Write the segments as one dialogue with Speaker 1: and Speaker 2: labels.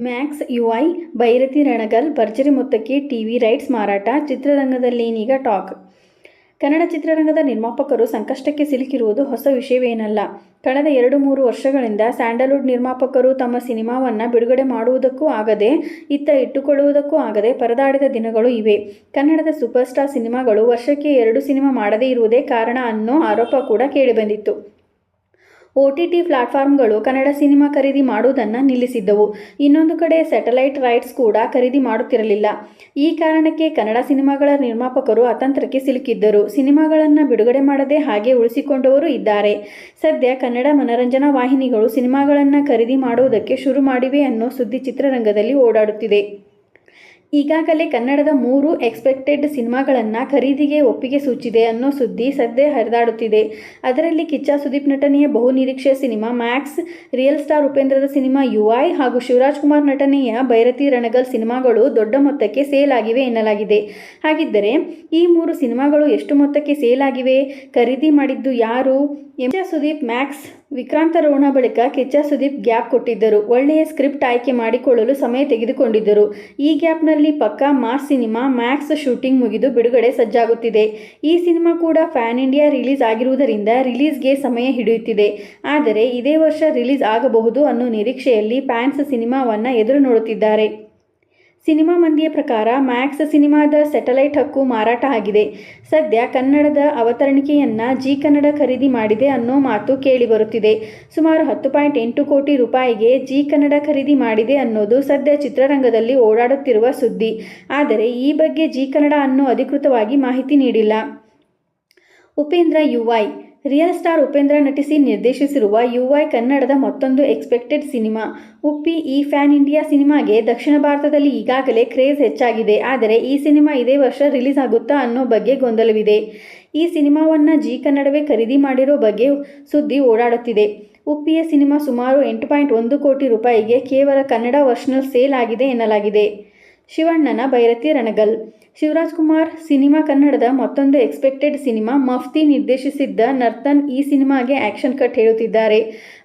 Speaker 1: Max UI Byrathi Ranagal ಭರ್ಜರಿ ಮೊತ್ತಕ್ಕೆ TV rights ಮಾರಾಟ ಚಿತ್ರರಂಗದಲ್ಲಿ ಚಿತ್ರರಂಗದಲ್ಲೇನೀಗ ಟಾಕ್ ಕನ್ನಡ ಚಿತ್ರರಂಗದ ನಿರ್ಮಾಪಕರು ಸಂಕಷ್ಟಕ್ಕೆ ಸಿಲುಕಿರುವುದು ಹೊಸ ವಿಷಯವೇನಲ್ಲ ಕಳೆದ ಎರಡು ಮೂರು ವರ್ಷಗಳಿಂದ ಸ್ಯಾಂಡಲ್ವುಡ್ ನಿರ್ಮಾಪಕರು ತಮ್ಮ ಸಿನಿಮಾವನ್ನು ಬಿಡುಗಡೆ ಮಾಡುವುದಕ್ಕೂ ಆಗದೆ ಇತ್ತ ಇಟ್ಟುಕೊಳ್ಳುವುದಕ್ಕೂ ಆಗದೆ ಪರದಾಡಿದ ದಿನಗಳು ಇವೆ ಕನ್ನಡದ ಸೂಪರ್ ಸ್ಟಾರ್ ಸಿನಿಮಾಗಳು ವರ್ಷಕ್ಕೆ ಎರಡು ಸಿನಿಮಾ ಮಾಡದೇ ಇರುವುದೇ ಕಾರಣ ಅನ್ನೋ ಆರೋಪ ಕೂಡ ಕೇಳಿಬಂದಿತ್ತು ಒ ಟಿ ಪ್ಲಾಟ್ಫಾರ್ಮ್ಗಳು ಕನ್ನಡ ಸಿನಿಮಾ ಖರೀದಿ ಮಾಡುವುದನ್ನು ನಿಲ್ಲಿಸಿದ್ದವು. ಇನ್ನೊಂದು ಕಡೆ ಸ್ಯಾಟಲೈಟ್ ರೈಟ್ಸ್ ಕೂಡ ಖರೀದಿ ಮಾಡುತ್ತಿರಲಿಲ್ಲ. ಈ ಕಾರಣಕ್ಕೆ ಕನ್ನಡ ಸಿನಿಮಾಗಳ ನಿರ್ಮಾಪಕರು ಅತಂತ್ರಕ್ಕೆ ಸಿಲುಕಿದ್ದರು. ಸಿನಿಮಾಗಳನ್ನು ಬಿಡುಗಡೆ ಮಾಡದೆ ಹಾಗೆ ಉಳಿಸಿಕೊಂಡವರು ಇದ್ದಾರೆ. ಸದ್ಯ ಕನ್ನಡ ಮನರಂಜನಾ ವಾಹಿನಿಗಳು ಸಿನಿಮಾಗಳನ್ನು ಖರೀದಿ ಮಾಡುವುದಕ್ಕೆ ಶುರು ಮಾಡಿವೆ ಅನ್ನೋ ಸುದ್ದಿ ಚಿತ್ರರಂಗದಲ್ಲಿ ಓಡಾಡುತ್ತಿದೆ. ಈಗಾಗಲೇ ಕನ್ನಡದ ಮೂರು ಎಕ್ಸ್ಪೆಕ್ಟೆಡ್ ಸಿನಿಮಾಗಳನ್ನು ಖರೀದಿಗೆ ಒಪ್ಪಿಗೆ ಸೂಚಿದೆ ಅನ್ನೋ ಸುದ್ದಿ ಸದ್ಯ ಹರಿದಾಡುತ್ತಿದೆ. ಅದರಲ್ಲಿ ಕಿಚ್ಚ ಸುದೀಪ್ ನಟನೆಯ ಬಹು ನಿರೀಕ್ಷೆಯ ಸಿನಿಮಾ ಮ್ಯಾಕ್ಸ್, ರಿಯಲ್ ಸ್ಟಾರ್ ಉಪೇಂದ್ರದ ಸಿನಿಮಾ ಯುಐ ಹಾಗೂ ಶಿವರಾಜ್ ಕುಮಾರ್ ನಟನೆಯ ಭೈರತಿ ರಣಗಲ್ ಸಿನಿಮಾಗಳು ದೊಡ್ಡ ಮೊತ್ತಕ್ಕೆ ಸೇಲ್ ಆಗಿವೆ ಎನ್ನಲಾಗಿದೆ. ಹಾಗಿದ್ದರೆ ಈ ಮೂರು ಸಿನಿಮಾಗಳು ಎಷ್ಟು ಮೊತ್ತಕ್ಕೆ ಸೇಲ್ ಆಗಿವೆ? ಖರೀದಿ ಮಾಡಿದ್ದು ಯಾರು? ಎಂಚ ಸುದೀಪ್ ಮ್ಯಾಕ್ಸ್, ವಿಕ್ರಾಂತ ರೋಣ ಬಳಿಕ ಕಿಚ್ಚ ಸುದೀಪ್ ಗ್ಯಾಪ್ ಕೊಟ್ಟಿದ್ದರು. ಒಳ್ಳೆಯ ಸ್ಕ್ರಿಪ್ಟ್ ಆಯ್ಕೆ ಮಾಡಿಕೊಳ್ಳಲು ಸಮಯ ತೆಗೆದುಕೊಂಡಿದ್ದರು. ಈ ಗ್ಯಾಪ್ನಲ್ಲಿ ಪಕ್ಕಾ ಮಾರ್ಚ್ ಸಿನಿಮಾ ಮ್ಯಾಕ್ಸ್ ಶೂಟಿಂಗ್ ಮುಗಿದು ಬಿಡುಗಡೆ ಸಜ್ಜಾಗುತ್ತಿದೆ. ಈ ಸಿನಿಮಾ ಕೂಡ ಫ್ಯಾನ್ ಇಂಡಿಯಾ ರಿಲೀಸ್ ಆಗಿರುವುದರಿಂದ ರಿಲೀಸ್ಗೆ ಸಮಯ ಹಿಡಿಯುತ್ತಿದೆ. ಆದರೆ ಇದೇ ವರ್ಷ ರಿಲೀಸ್ ಆಗಬಹುದು ಅನ್ನೋ ನಿರೀಕ್ಷೆಯಲ್ಲಿ ಫ್ಯಾನ್ಸ್ ಸಿನಿಮಾವನ್ನು ಎದುರು ನೋಡುತ್ತಿದ್ದಾರೆ. ಸಿನಿಮಾ ಮಂದಿಯ ಪ್ರಕಾರ ಮ್ಯಾಕ್ಸ್ ಸಿನಿಮಾದ ಸ್ಯಾಟಲೈಟ್ ಹಕ್ಕು ಮಾರಾಟ ಆಗಿದೆ. ಸದ್ಯ ಕನ್ನಡದ ಅವತರಣಿಕೆಯನ್ನು ಜಿ ಕನ್ನಡ ಖರೀದಿ ಮಾಡಿದೆ ಅನ್ನೋ ಮಾತು ಕೇಳಿಬರುತ್ತಿದೆ ಸುಮಾರು ಹತ್ತು ಪಾಯಿಂಟ್ ಎಂಟು ಕೋಟಿ ರೂಪಾಯಿಗೆ ಜಿ ಕನ್ನಡ ಖರೀದಿ ಮಾಡಿದೆ ಅನ್ನೋದು ಸದ್ಯ ಚಿತ್ರರಂಗದಲ್ಲಿ ಓಡಾಡುತ್ತಿರುವ ಸುದ್ದಿ. ಆದರೆ ಈ ಬಗ್ಗೆ ಜಿ ಕನ್ನಡ ಅನ್ನೋ ಅಧಿಕೃತವಾಗಿ ಮಾಹಿತಿ ನೀಡಿಲ್ಲ. Upendra UI real star Upendra ನಟಿಸಿ ನಿರ್ದೇಶಿಸಿರುವ ಯುವೈ ಕನ್ನಡದ ಮತ್ತೊಂದು ಎಕ್ಸ್ಪೆಕ್ಟೆಡ್ ಸಿನಿಮಾ. ಉಪ್ಪಿ ಈ ಫ್ಯಾನ್ ಇಂಡಿಯಾ ಸಿನಿಮಾಗೆ ದಕ್ಷಿಣ ಭಾರತದಲ್ಲಿ ಈಗಾಗಲೇ ಕ್ರೇಜ್ ಹೆಚ್ಚಾಗಿದೆ. ಆದರೆ ಈ ಸಿನಿಮಾ ಇದೇ ವರ್ಷ ರಿಲೀಸ್ ಆಗುತ್ತಾ ಅನ್ನೋ ಬಗ್ಗೆ ಗೊಂದಲವಿದೆ. ಈ ಸಿನಿಮಾವನ್ನು ಜಿ ಕನ್ನಡವೇ ಖರೀದಿ ಮಾಡಿರೋ ಬಗ್ಗೆ ಸುದ್ದಿ ಓಡಾಡುತ್ತಿದೆ. ಉಪ್ಪಿಯ ಸಿನಿಮಾ ಸುಮಾರು ಎಂಟು ಪಾಯಿಂಟ್ ಒಂದು ಕೋಟಿ ರೂಪಾಯಿಗೆ ಕೇವಲ ಕನ್ನಡ ವರ್ಷನಲ್ ಸೇಲ್ ಆಗಿದೆ ಎನ್ನಲಾಗಿದೆ. ಶಿವಣ್ಣನ ಭೈರತಿ ರಣಗಲ್. ಶಿವರಾಜ್ ಕುಮಾರ್ ಸಿನಿಮಾ ಕನ್ನಡದ ಮತ್ತೊಂದು ಎಕ್ಸ್ಪೆಕ್ಟೆಡ್ ಸಿನಿಮಾ ಮಫ್ತಿ ನಿರ್ದೇಶಿಸಿದ್ದ ನರ್ತನ್ ಈ ಸಿನಿಮಾಗೆ ಆಕ್ಷನ್ ಕಟ್ ಹೇಳುತ್ತಿದ್ದಾರೆ.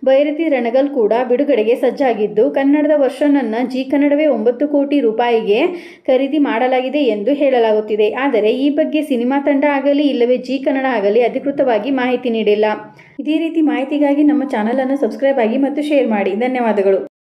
Speaker 1: ಭೈರತಿ ರಣಗಲ್ ಕೂಡ ಬಿಡುಗಡೆಗೆ ಸಜ್ಜಾಗಿದ್ದು, ಕನ್ನಡದ ವರ್ಷನನ್ನು ಜಿ ಕನ್ನಡವೇ ಒಂಬತ್ತು ಕೋಟಿ ರೂಪಾಯಿಗೆ ಖರೀದಿ ಮಾಡಲಾಗಿದೆ ಎಂದು ಹೇಳಲಾಗುತ್ತಿದೆ. ಆದರೆ ಈ ಬಗ್ಗೆ ಸಿನಿಮಾ ತಂಡ ಆಗಲಿ ಇಲ್ಲವೇ ಜಿ ಕನ್ನಡ ಆಗಲಿ ಅಧಿಕೃತವಾಗಿ ಮಾಹಿತಿ ನೀಡಿಲ್ಲ. ಇದೇ ರೀತಿ ಮಾಹಿತಿಗಾಗಿ ನಮ್ಮ ಚಾನಲನ್ನು ಸಬ್ಸ್ಕ್ರೈಬ್ ಆಗಿ ಮತ್ತು ಶೇರ್ ಮಾಡಿ. ಧನ್ಯವಾದಗಳು.